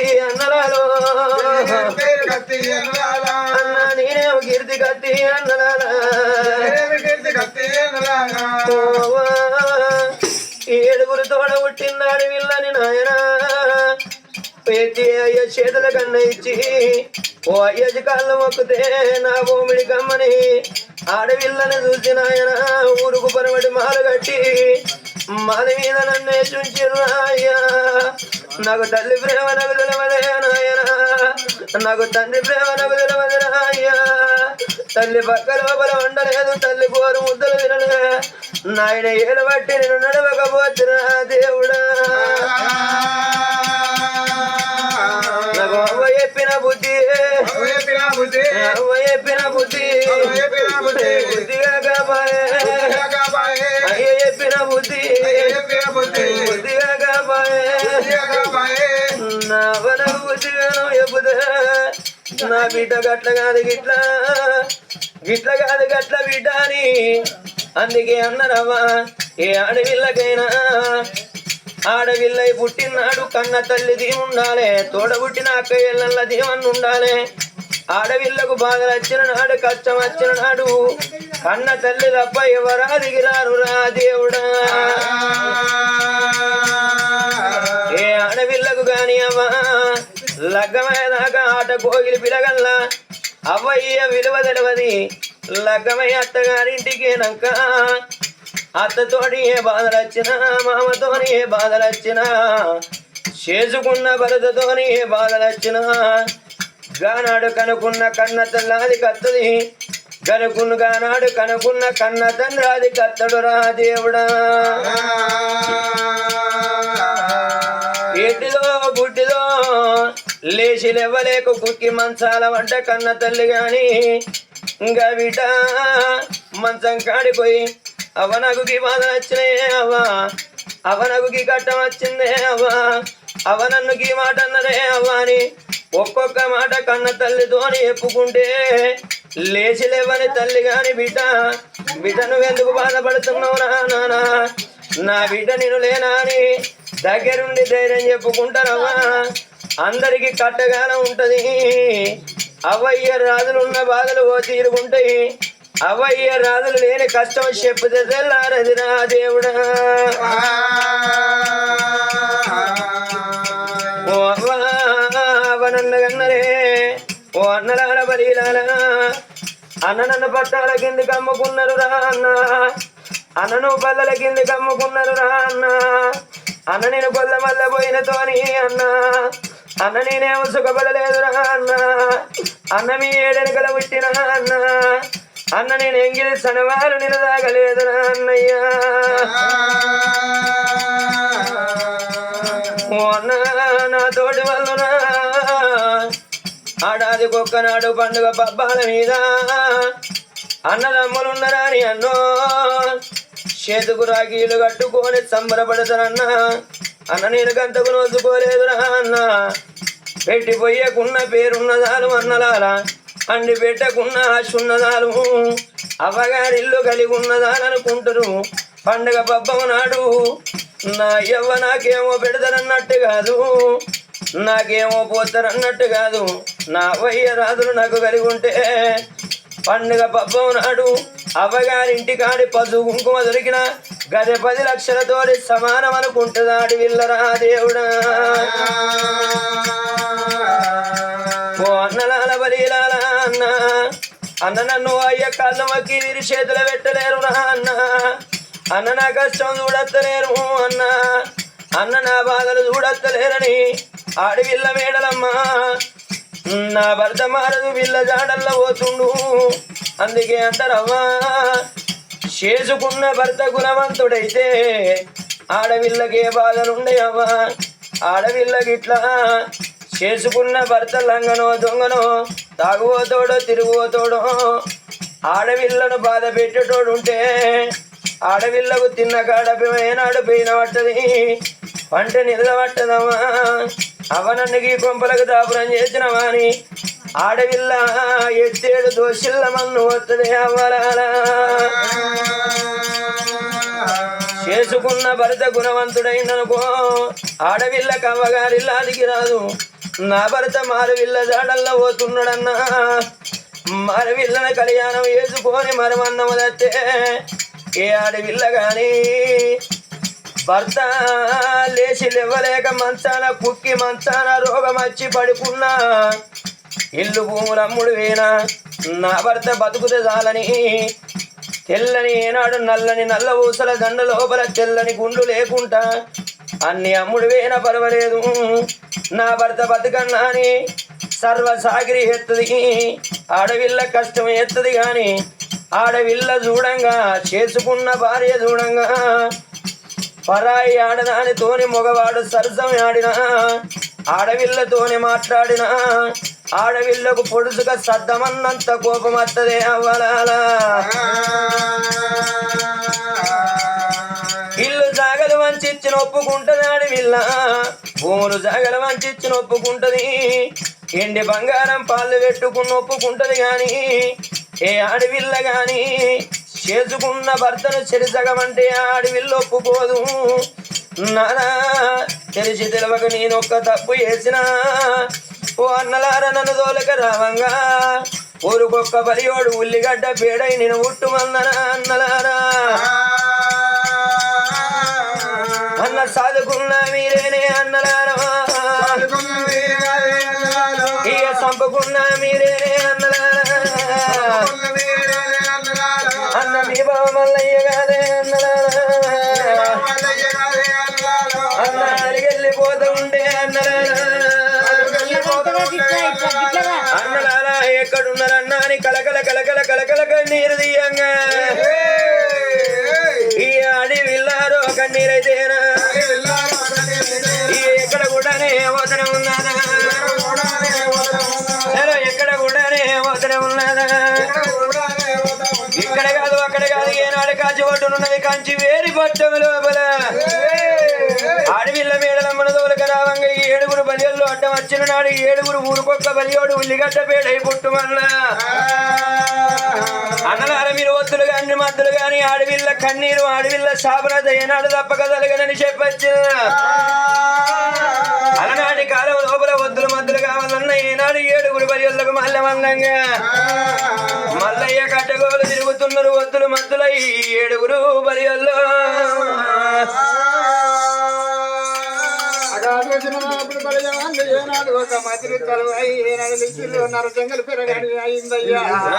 కత్తి అన్నలాలో. పేరు కత్తి అన్న నేనేమో కీర్తి కత్తి అన్నలాలా. కత్తి ఏడుగురు తోడ పుట్టిందాడి వీళ్ళని నాయన. పెట్టి అయ్య చేతుల కన్నా ఇచ్చి ఓ అయ్యది కాళ్ళు మొక్కుతే నా భూమిడి కమ్మని ఆడవిల్లని చూసి నాయన ఊరుకు పరమటి మాలు కట్టి మాది మీద నన్ను చుంచిర్రాయ్యా నాకు తల్లి ప్రేమ నాకు తెలవదే నాయన నాకు తండ్రి ప్రేమ నాకు తెలవదే నాయ్యా తల్లి పక్క లోపల ఉండలేదు తల్లి కోరు ముద్దలు తినలే. నాయన ఏలు బట్టి నేను నడవక నా బిడ్డ గట్ల కాదు గిట్ల. గిట్ల కాదు గట్ల బిడ్డ అని. అందుకే అన్నరవ్వా ఏ ఆడవిల్లకైనా ఆడవిల్లై పుట్టినాడు కన్న తల్లిది ఉండాలి తోడబుట్టిన అక్క ఇళ్ళ దీవన్ ఉండాలి ఆడవిల్లకు బాధ వచ్చిన నాడు కష్టం వచ్చిన నాడు కన్న తల్లి తప్ప ఎవరా దిగిరారు రా దేవుడా? లగ్గమయ్యేదాకా ఆట కోగిలి పిలగల్లా. అవ్వయ్య విలువ తెలియది లగ్గమై అత్తగారింటికి నక్క అత్తతోటి ఏ బాధలు వచ్చినా మామతోని ఏ బాధలు వచ్చినా చేసుకున్న భరతతోని ఏ బాధలు వచ్చినా గానాడు కనుకున్న కన్న తల్లాది కత్తది. కనుకున్న గానాడు కనుకున్న కన్న తండ్రాది కత్తడు రా దేవుడా. లేచి లేవలేక కుక్కి మంచాల వంట కన్న తల్లి గాని. ఇంకా బిడ్డ మంచం కాడిపోయి అవనగుకి బాధ వచ్చినాయే అవ్వా. అవనగుకి కట్టం వచ్చిందే అవ్వా. అవనన్నుకి మాట అన్నదే అవ్వా అని ఒక్కొక్క మాట కన్న తల్లితోని చెప్పుకుంటే లేచి లేవని తల్లి గాని బిడ్డ. బిడ్డ నువ్వెందుకు బాధపడుతున్నావు నా నానా? నా బిడ్డ నేను లేనా అని దగ్గరుండి ధైర్యం చెప్పుకుంటారవ్వా అందరికి కట్టగానే ఉంటది. అవయ్య రాజులున్న బాధలు ఓ తీరుకుంటాయి అవయ్య రాజులు లేని కష్టం చెప్పుతే తెల్లారది నా దేవుడా. ఓ అవ్వా అవనన్నగన్నరే ఓ అన్నలాల బలీలాల అన్న నన్ను పట్టాల కిందకి అమ్ముకున్నారు రా అన్న. అన్నను బల్లల కిందకి అమ్ముకున్నారు రా అన్న. అన్న నేను కొల్ల మల్ల పోయినతోని అన్న. అన్న నేనేమో సుఖపడలేదు అన్న. అన్న మీ ఏడెనకల పుట్టిన అన్న. అన్న నేను ఎంగిలి సనవారు నిలదాగలేదురా అన్నయ్యా. అన్న నా తోటి వల్లునా ఆడాది కుక్కనాడు పండుగ పబ్బాల మీద. అన్నదమ్ములున్నరా అని అన్నో. చేతుకు రాఖీలు కట్టుకొని సంబరపడతానన్నా అన్న నేను గంతకు నోచుకోలేదురా అన్న. పెట్టిపోయకున్న పేరున్నదాలు అన్నలారా అండి పెట్టకున్న ఆశున్నదాలు అవ్వగారిల్లు కలిగి ఉన్నదాలనుకుంటారు పండగ పబ్బం నాడు నా యవ్వ నాకేమో పెడతారన్నట్టు కాదు. నాకేమో పోతారన్నట్టు కాదు. నా వయ్య రాజులు నాకు కలిగి ఉంటే పండుగ పబ్బం నాడు అవ్వగారింటి కాడి పదు కుంకుమ దొరికిన గది పది లక్షలతోటి సమానం అనుకుంటున్నాడు విల్లరా దేవుడా ఓ అన్నలాల బలీలాల అన్న అన్న నన్ను అయ్య కళ్ళు మక్కి వీరి చేతులు పెట్టలేరు నా అన్న. అన్న నా కష్టం చూడత్తలేరు అన్న అన్న నా బాధలు చూడత్తలేరని ఆడవిల్ల మేడలమ్మా. నా భర్త మారదు వీళ్ళ జాడల్లో పోతుండు. అందుకే అంటారవ్వా చేసుకున్న భర్త గుణవంతుడైతే ఆడవిల్లకే బాధలుండయవ్వా. ఆడవిళ్ళకి ఇట్లా చేసుకున్న భర్త లంగనో దొంగనో తాగుబోతోడో తిరుగుపోతోడో ఆడవిల్లను బాధ పెట్టేటోడు ఉంటే ఆడవిల్లకు తిన్న కాడ ఏనాడు పోయిన పట్టది పంట నిలబట్టదమ్మా అవనన్నకి కొంపలకు దాపురం చేసినవా అని ఆడవిల్ల ఎత్తేడు దోషిల్ల మన్ను వస్తుంది అవ్వరాలా చేసుకున్న భర్త గుణవంతుడైందనుకో ఆడవిల్ల కవ్వగారిల్లాదికి రాదు. నా భర్త మారవిల్ల జాడల్లో పోతున్నాడన్నా. మరవిల్లన కళ్యాణం వేసుకొని మరమన్నము దత్తే ఏ ఆడవిల్ల కానీ భర్త లేచి లేవలేక మంచాన కుక్కి మంచాన రోగం వచ్చి పడుకున్నా. ఇల్లు భూములు అమ్ముడు వేనా నా భర్త బతుకుతే చాలని. తెల్లని ఏనాడు నల్లని నల్ల ఊసల దండ లోపల తెల్లని గుండు లేకుండా. అన్ని అమ్ముడు వేన పర్వాలేదు. నా భర్త బతుకన్నా అని సర్వ సాగిరి ఎత్తుది. ఆడవిల్ల కష్టం ఎత్తుది కానీ ఆడవిల్ల చూడంగా చేసుకున్న భార్య చూడంగా. పరాయి ఆడదానితోని మగవాడు సరసం ఆడినా. ఆడవిళ్ళతోని మాట్లాడినా. ఆడవిల్లకు పొడుసుగా సద్దమన్నంత కోపం వత్తదే అవ్వలాలా. ఇల్లు జాగలు వంచిచ్చిన ఒప్పుకుంటది ఆడవిల్ల. భూములు జాగలు వంచిచ్చిన ఒప్పుకుంటది. ఎండి బంగారం పాలు పెట్టుకుని ఒప్పుకుంటది గాని ఏ ఆడవిల్ల గాని చేసుకున్న భర్తను చెరిసగమంటే ఆడవిల్ల ఒప్పుకోదు నానా తెలిసి తెలవక నేను ఒక్క తప్పు చేసినా. ఓ అన్నలార నన్ను దోలక రావంగా. ఊరుకొక్క బలియోడు ఉల్లిగడ్డ పేడై నేను ఉట్టుమన్ననా అన్నలారా? అన్న సాదుకున్న మీరేనే అన్నలారా? కలకల కన్నీరు తీయంగా ఈ అడవిల్లారో కన్నీరైతేనా ఈ ఎక్కడ కూడానే వదన ఉన్నదా హలో ఎక్కడ కూడానే వదన ఉన్నదా ఇక్కడ కాదు అక్కడ కాదు ఏనాడు కాచి పట్టునున్నది కంచి వేరి పట్టం లోపల అడవిల్ల మేడలమ్మన తోలక రావంగా ఈ ఏడుగురు బలియల్లో అడ్డం వచ్చిన నాడు ఈ ఏడుగురు ఊరుకొక్క బలియోడు ఉల్లిగడ్డ పేడై పుట్టుమల్ల అన్నలార మీరు ఒత్తులు గాని మద్దులు గాని అడవిల్ల కన్నీరు అడవిల్ల శాపన ఏనాడు తప్పక తలగనని చెప్పచ్చు. అలనాటి కాలం లోపల వద్దులు మద్దులు కావాలన్న ఏనాడు ఏడుగురు పర్యలకు మల్ల మందంగా మల్లయ్య కట్టగోలు తిరుగుతున్నారు వద్దులు మద్దులై ఏడుగురు బలియల్లో. ఏనాడు ఒక మధ్య తలవై ఏనాడు లిచ్చిళ్ళు ఉన్నారు జంగలు పెరగని అయిందయ్యా.